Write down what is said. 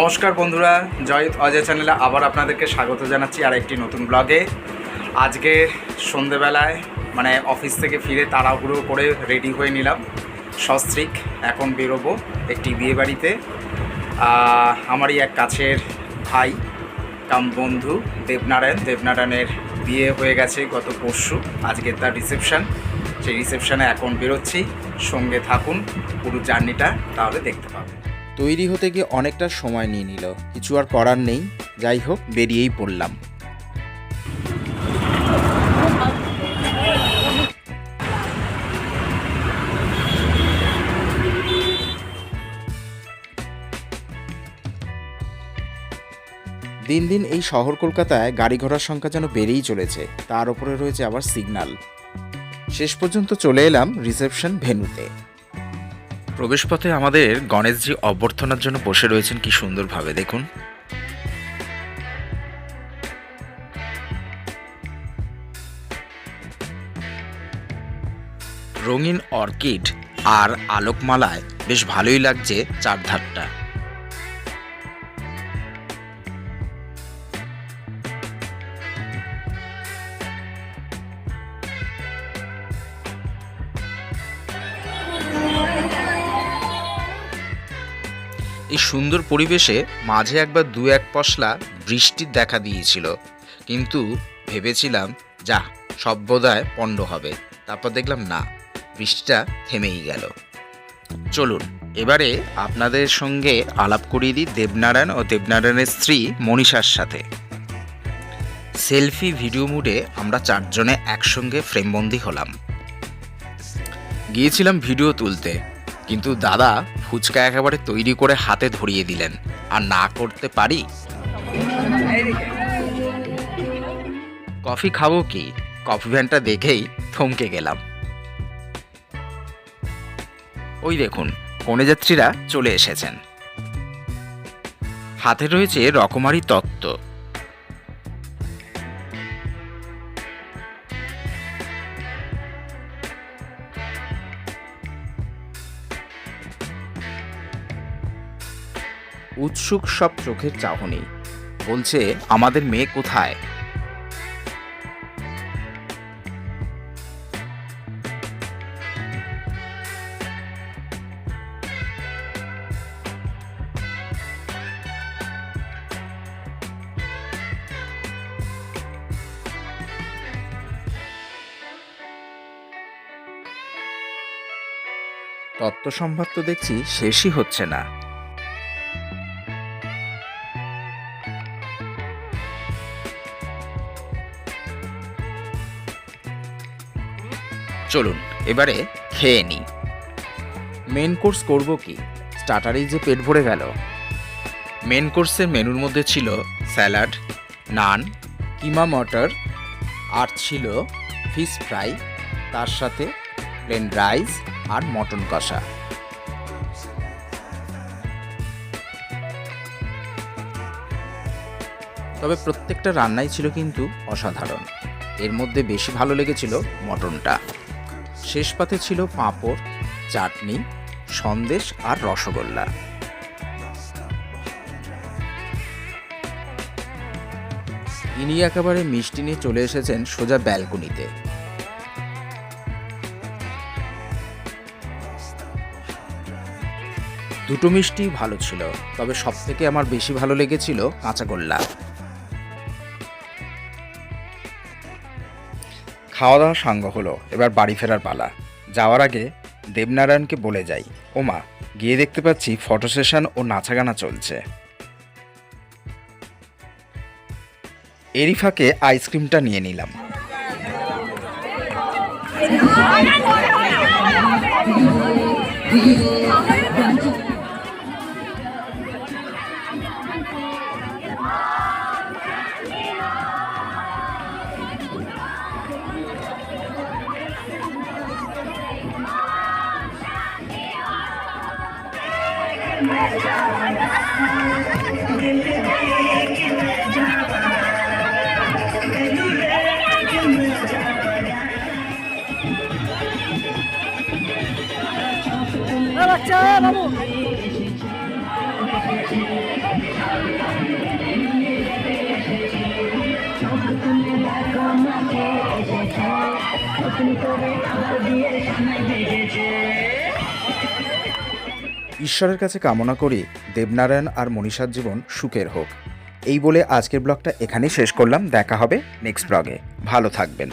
নমস্কার বন্ধুরা, জয় অজয় চ্যানেলে আবার আপনাদেরকে স্বাগত জানাচ্ছি আর একটি নতুন ব্লগে। আজকে সন্ধেবেলায় মানে অফিস থেকে ফিরে তাড়াহুড়ো করে রেডি হয়ে নিলাম, সস্ত্রিক, এখন বেরোবো একটি বিয়ে বাড়িতে আমারই এক কাছের ভাই কাম বন্ধু দেবনারায়ণ। দেবনারায়ণের বিয়ে হয়ে গেছে গত পরশু, আজকে তার রিসেপশান সেই রিসেপশানে এখন বেরোচ্ছি, সঙ্গে থাকুন, পুরো জার্নিটা তাহলে দেখতে পাবেন। তৈরি হতে গিয়ে অনেকটা সময় নিয়ে নিল। কিছু আর করার নেই। যাই হোক, বেরিয়েই পড়লাম। দিন দিন এই শহর কলকাতায় গাড়ি ঘোড়ার সংখ্যা যেন বেড়েই চলেছে। তার উপরে রয়েছে আবার সিগন্যাল শেষ পর্যন্ত চলে এলাম রিসেপশন ভেন্যুতে প্রবেশপথে আমাদের গণেশজি অভ্যর্থনার জন্য বসে রয়েছেন, কি সুন্দরভাবে, দেখুন। রঙিন অর্কিড আর আলোকমালায় বেশ ভালোই লাগছে চারধারটা। এই সুন্দর পরিবেশে মাঝে একবার দু এক পশলা বৃষ্টির দেখা দিয়েছিল। কিন্তু ভেবেছিলাম, যা সব পণ্ড হবে। তারপর দেখলাম, না, বৃষ্টিটা থেমেই গেল। চলুন, এবারে আপনাদের সঙ্গে আলাপ করিয়ে দিই দেবনারায়ণ ও দেবনারায়ণের স্ত্রী মনীষার সাথে। সেলফি ভিডিও মুডে আমরা চারজনে একসঙ্গে ফ্রেমবন্দি হলাম। গিয়েছিলাম ভিডিও তুলতে, কিন্তু দাদা ফুচকা একেবারে তৈরি করে হাতে ধরিয়ে দিলেন। আর না করতে পারি? কফি খাব কি? কফি ভ্যানটা দেখেই থমকে গেলাম। ওই দেখুন কনেযাত্রীরা চলে এসেছেন। হাতে রয়েছে রকমারি তত্ত্ব উৎসুক সব চোখের চাহনি। বলছে, আমাদের মেয়ে কোথায়? তত্ত্ব সম্ভার তো দেখছি শেষই হচ্ছে না। চলুন এবারে খেয়ে নিই মেন কোর্স করব কি? স্টার্টারেই যে পেট ভরে গেল। মেন কোর্সের মেনুর মধ্যে ছিল স্যালাড নান কিমা মটর আর ছিল ফিশ ফ্রাই তার সাথে প্লেন রাইস আর মটন কষা। তবে প্রত্যেকটা রান্নাই ছিল কিন্তু অসাধারণ। এর মধ্যে বেশি ভালো লেগেছিল মটনটা। শেষ পাতে ছিল পাঁপড়, চাটনি, সন্দেশ আর রসগোল্লা। ইনি একেবারে মিষ্টি নিয়ে চলে এসেছেন সোজা ব্যালকনিতে। দুটো মিষ্টি ভালো ছিল, তবে সব থেকে আমার বেশি ভালো লেগেছিল কাঁচাগোল্লা খাওয়া দাওয়া সাঙ্গ হলো। এবার বাড়ি ফেরার পালা। যাওয়ার আগে দেবনারায়ণকে বলে যাই। ওমা, গিয়ে দেখতে পাচ্ছি ফটো সেশন ও নাচাগানা চলছে। এরিফাকে ফাঁকে আইসক্রিমটা নিয়ে নিলাম। বাচ্চা বাবু। দিয়ে সামনে দেখেছে ঈশ্বরের কাছে কামনা করি দেবনারায়ণ আর মনীষার জীবন সুখের হোক। এই বলে আজকের ব্লগটা এখানেই শেষ করলাম। দেখা হবে নেক্সট ব্লগে ভালো থাকবেন।